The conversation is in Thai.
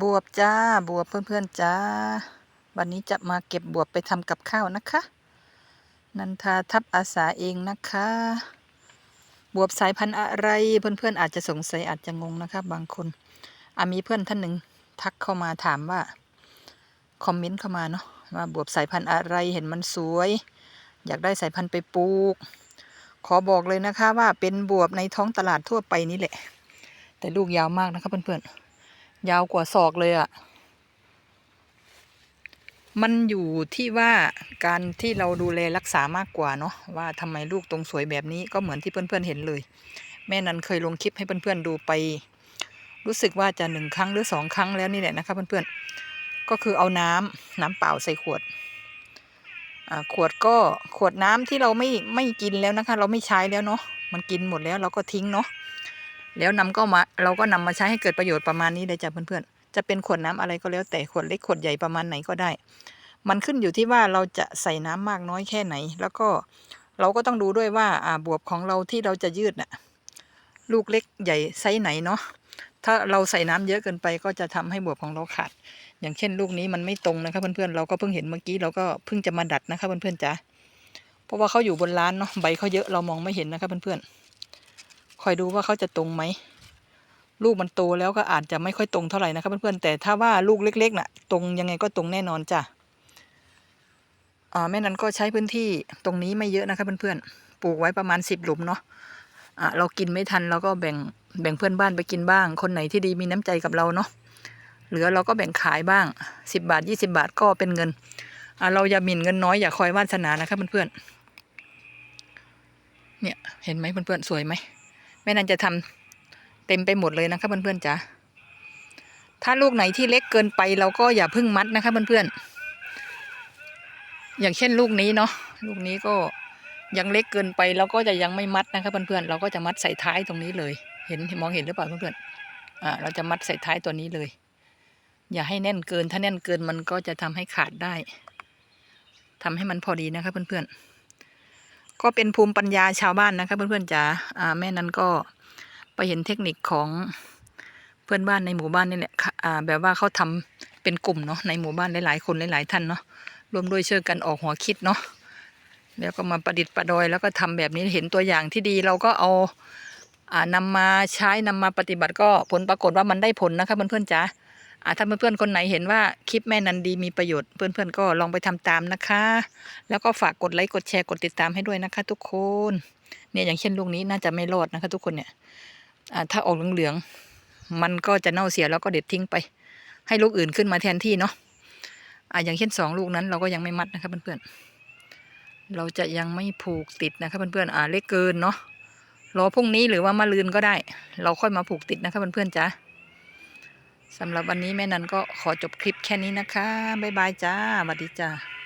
บวบจ้า บวบเพื่อนๆจ้า วันนี้จะมาเก็บบวบไปทำกับข้าวนะคะ นันทาทับอาสาเองนะคะ บวบสายพันธุ์อะไรเพื่อนๆอาจจะสงสัยอาจจะงงนะคะ บางคนอามีเพื่อนท่านหนึ่งทักเข้ามาถามว่า คอมเมนต์เข้ามาเนาะว่าบวบสายพันธุ์อะไรเห็นมันสวย อยากได้สายพันธุ์ไปปลูก ขอบอกเลยนะคะว่าเป็นบวบในท้องตลาดทั่วไปนี่แหละ แต่ลูกยาวมากนะคะเพื่อนๆ ยาวกว่าศอกเลยอะ่ะ มันอยู่ที่ว่าการที่เราดูแลรักษามากกว่าเนาะว่าทำไมลูกตรงสวยแบบนี้ก็เหมือนที่เพื่อนๆเห็นเลย แม่นันเคยลงคลิปให้เพื่อนๆดูไป รู้สึกว่าจะหนึ่งครั้งหรือสองครั้งแล้วนี่แหละนะคะเพื่อนๆก็คือเอาน้ำน้ำเปล่าใส่ขวดอ่าขวดก็ขวดน้ำที่เราไม่ไม่กินแล้วนะคะ เราไม่ใช้แล้วเนาะมันกินหมดแล้วเราก็ทิ้งเนาะ แล้วนำก็มาเราก็นำมาใช้ให้เกิดประโยชน์ประมาณนี้เลยจ้ะเพื่อนๆ จะเป็นขวดน้ำอะไรก็แล้วแต่ขวดเล็กขวดใหญ่ประมาณไหนก็ได้ มันขึ้นอยู่ที่ว่าเราจะใส่น้ำมากน้อยแค่ไหน แล้วก็เราก็ต้องดูด้วยว่าอ่าบวบของเราที่เราจะยืดน่ะลูกเล็กใหญ่ไซส์ไหนเนาะถ้าเราใส่น้ำเยอะเกินไปก็จะทำให้บวบของเราขาด อย่างเช่นลูกนี้มันไม่ตรงนะคะเพื่อนๆเราก็เพิ่งเห็นเมื่อกี้เราก็เพิ่งจะมาดัดนะคะเพื่อนๆจ้ะเพราะว่าเขาอยู่บนร้านเนาะใบเขาเยอะเรามองไม่เห็นนะคะเพื่อนๆ คอยดูว่าเขาจะตรงไหม ลูกมันโตแล้วก็อาจจะไม่ค่อยตรงเท่าไหร่นะครับเพื่อนๆ แต่ถ้าว่าลูกเล็กๆน่ะ ตรงยังไงก็ตรงแน่นอนจ้ะอ่าแม่นั้นก็ใช้พื้นที่ตรงนี้ไม่เยอะนะครับเพื่อนๆ ปลูกไว้ประมาณสิบหลุมเนาะอ่าเรากินไม่ทันเราก็แบ่งแบ่งเพื่อนบ้านไปกินบ้าง คนไหนที่ดีมีน้ำใจกับเราเนาะ เหลือเราก็แบ่งขายบ้างสิบบาทยี่สิบาทก็เป็นเงินอ่าเราอย่าหมิ่นเงินน้อยอย่าคอยวาสนานะครับเพื่อนๆ เนี่ยเห็นไหมเพื่อนๆสวยไหม แม่นันจะทำเต็มไปหมดเลยนะคะเพื่อนๆจ๋าถ้าลูกไหนที่เล็กเกินไปเราก็อย่าเพิ่งมัดนะคะเพื่อนๆอย่างเช่นลูกนี้เนาะลูกนี้ก็ยังเล็กเกินไปเราก็จะยังไม่มัดนะคะเพื่อนๆเราก็จะมัดใส่ท้ายตรงนี้เลย เห็นมองเห็นหรือเปล่าเพื่อนๆอ่าเราจะมัดใส่ท้ายตัวนี้เลย อย่าให้แน่นเกินถ้าแน่นเกินมันก็จะทำให้ขาดได้ทำให้มันพอดีนะคะเพื่อนๆ ก็เป็นภูมิปัญญาชาวบ้านนะคะเพื่อนๆจ๋าแม่นั้นก็ไปเห็นเทคนิคของเพื่อนบ้านในหมู่บ้านนี่แหละค่ะแบบว่าเขาทำเป็นกลุ่มเนาะในหมู่บ้านหลายๆคนหลายๆท่านเนาะรวมด้วยเช่วยกันออกหัวคิดเนาะแล้วก็มาประดิษฐ์ประดอยแล้วก็ทำแบบนี้เห็นตัวอย่างที่ดีเราก็เอาอ่านำมาใช้นำมาปฏิบัติก็ผลปรากฏว่ามันได้ผลนะคะเพื่อนๆจ๋า ถ้าเพื่อนๆคนไหนเห็นว่าคลิปแม่นันดีมีประโยชน์เพื่อนๆก็ลองไปทำตามนะคะ แล้วก็ฝากกดไลค์กดแชร์กดติดตามให้ด้วยนะคะ ทุกคนเนี่ยอย่างเช่นลูกนี้น่าจะไม่รอดนะคะ ทุกคนเนี่ยถ้าออกเหลืองๆมันก็จะเน่าเสียแล้วก็เด็ดทิ้งไป ให้ลูกอื่นขึ้นมาแทนที่เนาะอ่าอย่างเช่นสองลูกนั้นเราก็ยังไม่มัดนะครับเพื่อนๆเราจะยังไม่ผูกติดนะครับเพื่อนๆอ่าเล็กเกินเนาะรอพรุ่งนี้หรือว่ามาลืนก็ได้ เราค่อยมาผูกติดนะครับเพื่อนๆจ้า สำหรับวันนี้แม่นันก็ขอจบคลิปแค่นี้นะคะ บ๊ายบายจ้าสวัสดีจ้า